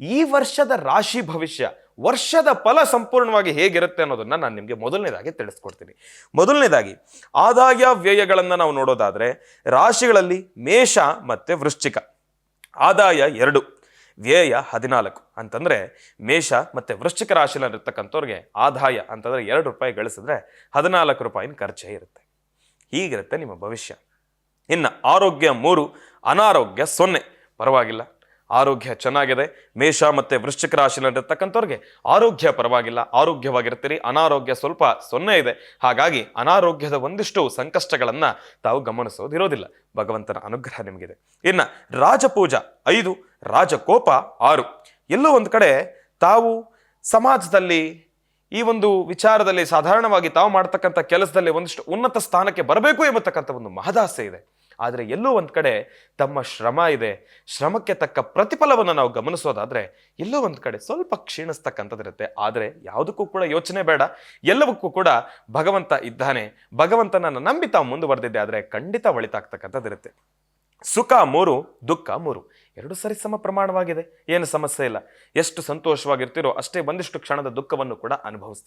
ಈ ವರ್ಷದ ರಾಶಿ ಭವಿಷ್ಯ, ವರ್ಷದ ಫಲ ಸಂಪೂರ್ಣವಾಗಿ ಹೇಗಿರುತ್ತೆ ಅನ್ನೋದನ್ನು ನಾನು ನಿಮಗೆ ಮೊದಲನೇದಾಗಿ ತಿಳಿಸ್ಕೊಡ್ತೀನಿ. ಮೊದಲನೇದಾಗಿ, ಆದಾಯ ವ್ಯಯಗಳನ್ನು ನಾವು ನೋಡೋದಾದರೆ, ರಾಶಿಗಳಲ್ಲಿ ಮೇಷ ಮತ್ತು ವೃಶ್ಚಿಕ. ಆದಾಯ ಎರಡು, ವ್ಯಯ ಹದಿನಾಲ್ಕು. ಅಂತಂದರೆ, ಮೇಷ ಮತ್ತು ವೃಶ್ಚಿಕ ರಾಶಿಯಲ್ಲಿರ್ತಕ್ಕಂಥವ್ರಿಗೆ ಆದಾಯ ಅಂತಂದರೆ ಎರಡು ರೂಪಾಯಿ ಗಳಿಸಿದ್ರೆ ಹದಿನಾಲ್ಕು ರೂಪಾಯಿನ ಖರ್ಚೇ ಇರುತ್ತೆ. ಹೀಗಿರುತ್ತೆ ನಿಮ್ಮ ಭವಿಷ್ಯ. ಇನ್ನು ಆರೋಗ್ಯ ಮೂರು, ಅನಾರೋಗ್ಯ ಸೊನ್ನೆ. ಪರವಾಗಿಲ್ಲ. ಆರೋಗ್ಯ ಚೆನ್ನಾಗಿದೆ. ಮೇಷ ಮತ್ತೆ ವೃಶ್ಚಿಕ ರಾಶಿಯಲ್ಲಿರ್ತಕ್ಕಂಥವ್ರಿಗೆ ಆರೋಗ್ಯ ಪರವಾಗಿಲ್ಲ. ಆರೋಗ್ಯವಾಗಿರ್ತೀರಿ. ಅನಾರೋಗ್ಯ ಸ್ವಲ್ಪ ಸೊನ್ನೆ ಇದೆ. ಹಾಗಾಗಿ ಅನಾರೋಗ್ಯದ ಒಂದಿಷ್ಟು ಸಂಕಷ್ಟಗಳನ್ನು ತಾವು ಗಮನಿಸೋದಿರೋದಿಲ್ಲ. ಭಗವಂತನ ಅನುಗ್ರಹ ನಿಮಗಿದೆ. ಇನ್ನು ರಾಜಪೂಜಾ ಐದು, ರಾಜಕೋಪ ಆರು. ಎಲ್ಲೋ ಒಂದು ಕಡೆ ತಾವು ಸಮಾಜದಲ್ಲಿ ಈ ಒಂದು ವಿಚಾರದಲ್ಲಿ ಸಾಧಾರಣವಾಗಿ ತಾವು ಮಾಡ್ತಕ್ಕಂಥ ಕೆಲಸದಲ್ಲಿ ಒಂದಿಷ್ಟು ಉನ್ನತ ಸ್ಥಾನಕ್ಕೆ ಬರಬೇಕು ಎಂಬತಕ್ಕಂಥ ಒಂದು ಮಹದಾಸೆ ಇದೆ. ಆದರೆ ಎಲ್ಲೋ ಒಂದು ಕಡೆ ತಮ್ಮ ಶ್ರಮ ಇದೆ. ಶ್ರಮಕ್ಕೆ ತಕ್ಕ ಪ್ರತಿಫಲವನ್ನು ನಾವು ಗಮನಿಸೋದಾದ್ರೆ ಎಲ್ಲೋ ಒಂದು ಕಡೆ ಸ್ವಲ್ಪ ಕ್ಷೀಣಿಸ್ತಕ್ಕಂಥದ್ದಿರುತ್ತೆ. ಆದರೆ ಯಾವುದಕ್ಕೂ ಕೂಡ ಯೋಚನೆ ಬೇಡ. ಎಲ್ಲವಕ್ಕೂ ಕೂಡ ಭಗವಂತ ಇದ್ದಾನೆ. ಭಗವಂತನನ್ನು ನಂಬಿ ತಾವು ಮುಂದುವರೆದಿದ್ದೆ ಆದರೆ ಖಂಡಿತ ಒಳಿತಾಗ್ತಕ್ಕಂಥದ್ದಿರುತ್ತೆ. ಸುಖ ಮೂರು, ದುಃಖ ಮೂರು. ಎರಡು ಸರಿ ಸಮ ಪ್ರಮಾಣವಾಗಿದೆ ಏನು ಸಮಸ್ಯೆ ಇಲ್ಲ. ಎಷ್ಟು ಸಂತೋಷವಾಗಿರ್ತೀರೋ ಅಷ್ಟೇ ಒಂದಿಷ್ಟು ಕ್ಷಣದ ದುಃಖವನ್ನು ಕೂಡ ಅನುಭವಿಸ್ತೀರಿ.